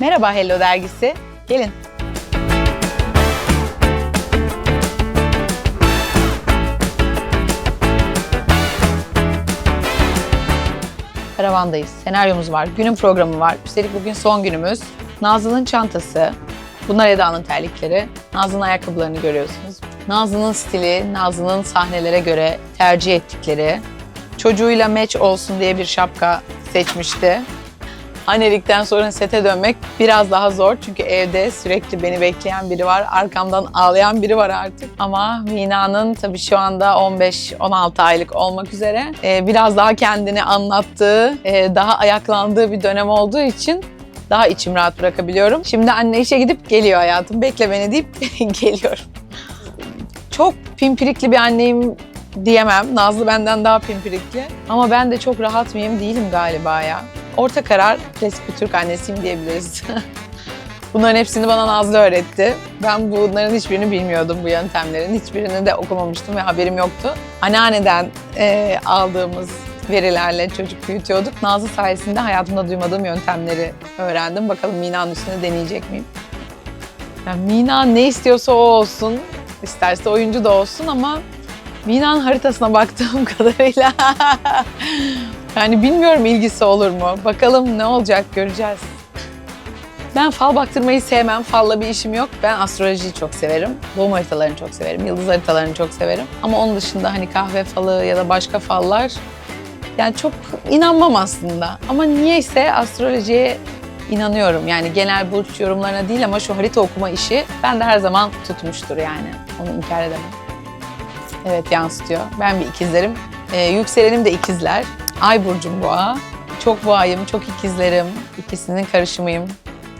Merhaba Hello dergisi. Gelin. Karavandayız. Senaryomuz var. Günün programı var. Üstelik bugün son günümüz. Nazlı'nın çantası. Bunlar Eda'nın terlikleri. Nazlı'nın ayakkabılarını görüyorsunuz. Nazlı'nın stili, Nazlı'nın sahnelere göre tercih ettikleri. Çocuğuyla match olsun diye bir şapka seçmişti. Annelikten sonra sete dönmek biraz daha zor çünkü evde sürekli beni bekleyen biri var. Arkamdan ağlayan biri var artık. Ama Mina'nın tabii şu anda 15-16 aylık olmak üzere e, biraz daha kendini anlattığı, e, daha ayaklandığı bir dönem olduğu için daha içim rahat bırakabiliyorum. Şimdi anne işe gidip geliyor hayatım. Bekle beni deyip geliyorum. Çok pimpirikli bir anneyim diyemem. Nazlı benden daha pimpirikli. Ama ben de çok rahat mıyım değilim galiba ya. Orta karar klasik bir Türk annesiyim diyebiliriz. Bunların hepsini bana Nazlı öğretti. Ben bunların hiçbirini bilmiyordum bu yöntemlerin. Hiçbirini de okumamıştım ve haberim yoktu. Anneanneden e, aldığımız verilerle çocuk büyütüyorduk. Nazlı sayesinde hayatımda duymadığım yöntemleri öğrendim. Bakalım Mina'nın üstüne deneyecek miyim? Yani Mina ne istiyorsa o olsun. İsterse oyuncu da olsun ama Mina'nın haritasına baktığım kadarıyla yani bilmiyorum ilgisi olur mu. Bakalım ne olacak göreceğiz. Ben fal baktırmayı sevmem. Falla bir işim yok. Ben astrolojiyi çok severim. Doğum haritalarını çok severim. Yıldız haritalarını çok severim. Ama onun dışında hani kahve falı ya da başka fallar yani çok inanmam aslında. Ama niyeyse astrolojiye inanıyorum. Yani genel burç yorumlarına değil ama şu harita okuma işi bende her zaman tutmuştur yani. Onu inkar edemem. Evet yansıtıyor. Ben bir ikizlerim. Ee, yükselenim de ikizler. Ay burcum boğa. Çok boğayım, çok ikizlerim. İkisinin karışımıyım.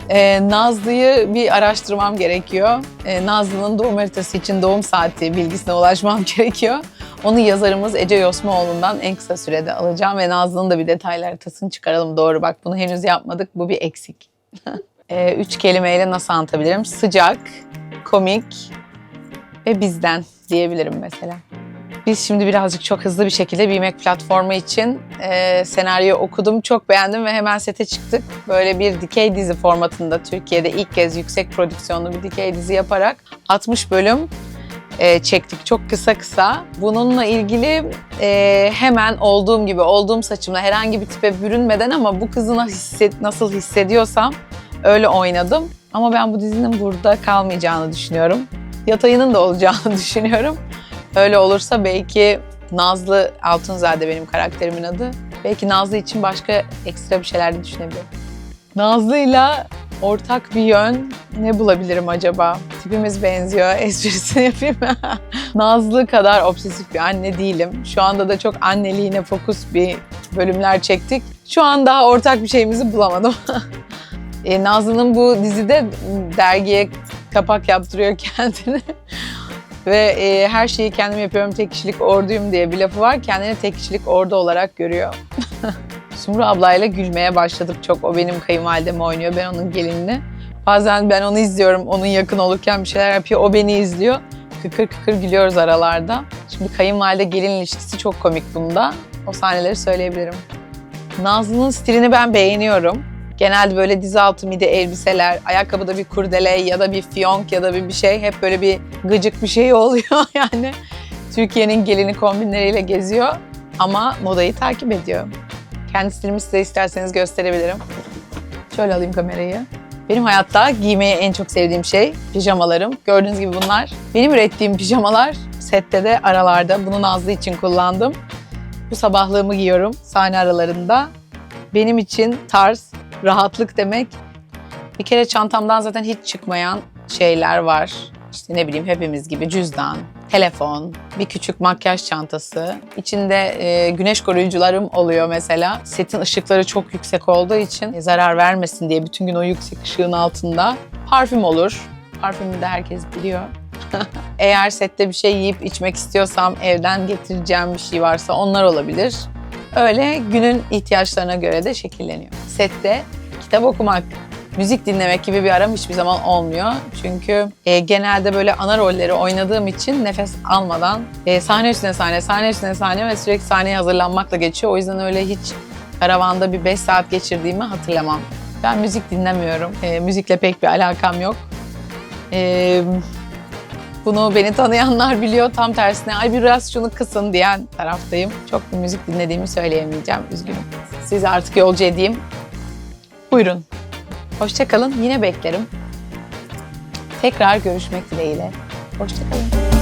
Ee, Nazlı'yı bir araştırmam gerekiyor. Ee, Nazlı'nın doğum haritası için doğum saati bilgisine ulaşmam gerekiyor. Onu yazarımız Ece Yosmaoğlu'ndan en kısa sürede alacağım ve Nazlı'nın da bir detaylı haritasını çıkaralım. Doğru bak bunu henüz yapmadık. Bu bir eksik. Ee, üç kelimeyle nasıl anlatabilirim? Sıcak, komik ve bizden diyebilirim mesela. Biz şimdi birazcık çok hızlı bir şekilde BİMEK platformu için e, senaryo okudum. Çok beğendim ve hemen sete çıktık. Böyle bir dikey dizi formatında Türkiye'de ilk kez yüksek prodüksiyonlu bir dikey dizi yaparak 60 bölüm e, çektik çok kısa kısa. Bununla ilgili e, hemen olduğum gibi olduğum saçımla herhangi bir tipe bürünmeden ama bu kızı hisset, nasıl hissediyorsam öyle oynadım. Ama ben bu dizinin burada kalmayacağını düşünüyorum. Yatayının da olacağını düşünüyorum. Öyle olursa belki Nazlı Altunzade benim karakterimin adı. Belki Nazlı için başka ekstra bir şeyler de düşünebilirim. Nazlı'yla ortak bir yön ne bulabilirim acaba? Tipimiz benziyor, esprisini yapayım. Nazlı kadar obsesif bir anne değilim. Şu anda da çok anneliğine fokus bir bölümler çektik. Şu an daha ortak bir şeyimizi bulamadım. e, Nazlı'nın bu dizide dergiye kapak yaptırıyor kendini. Ve e, her şeyi kendim yapıyorum, tek kişilik orduyum diye bir lafı var. Kendini tek kişilik ordu olarak görüyor. Sumru ablayla gülmeye başladık çok. O benim kayınvalidemi oynuyor, ben onun gelinini. Bazen ben onu izliyorum, onun yakın olurken bir şeyler yapıyor, o beni izliyor. Kıkır kıkır gülüyoruz aralarda. Şimdi kayınvalide gelin ilişkisi çok komik bunda. O sahneleri söyleyebilirim. Nazlı'nın stilini ben beğeniyorum. Genelde böyle diz altı midi elbiseler, ayakkabıda bir kurdele ya da bir fiyonk ya da bir bir şey hep böyle bir gıcık bir şey oluyor yani. Türkiye'nin gelini kombinleriyle geziyor ama modayı takip ediyor. Kendi stilimi size isterseniz gösterebilirim. Şöyle alayım kamerayı. Benim hayatta giymeyi en çok sevdiğim şey pijamalarım. Gördüğünüz gibi bunlar. Benim ürettiğim pijamalar sette de aralarda. Bunu Nazlı için kullandım. Bu sabahlığımı giyiyorum sahne aralarında. Benim için tarz, rahatlık demek. Bir kere çantamdan zaten hiç çıkmayan şeyler var. İşte ne bileyim hepimiz gibi cüzdan, telefon, bir küçük makyaj çantası. İçinde e, güneş koruyucularım oluyor mesela. Setin ışıkları çok yüksek olduğu için e, zarar vermesin diye bütün gün o yüksek ışığın altında. Parfüm olur. Parfümü de herkes biliyor. Eğer sette bir şey yiyip içmek istiyorsam evden getireceğim bir şey varsa onlar olabilir. Öyle günün ihtiyaçlarına göre de şekilleniyor. Sette kitap okumak, müzik dinlemek gibi bir aram hiçbir zaman olmuyor. Çünkü e, genelde böyle ana rolleri oynadığım için nefes almadan e, sahne üstüne sahne, sahne üstüne sahne ve sürekli sahneye hazırlanmakla geçiyor. O yüzden öyle hiç karavanda bir 5 saat geçirdiğimi hatırlamam. Ben müzik dinlemiyorum. Ee, müzikle pek bir alakam yok. Ee, bunu beni tanıyanlar biliyor. Tam tersine ay biraz şunu kısın diyen taraftayım. Çok bir müzik dinlediğimi söyleyemeyeceğim. Üzgünüm. Sizi artık yolcu edeyim. Buyurun. Hoşçakalın. Yine beklerim. Tekrar görüşmek dileğiyle. Hoşçakalın.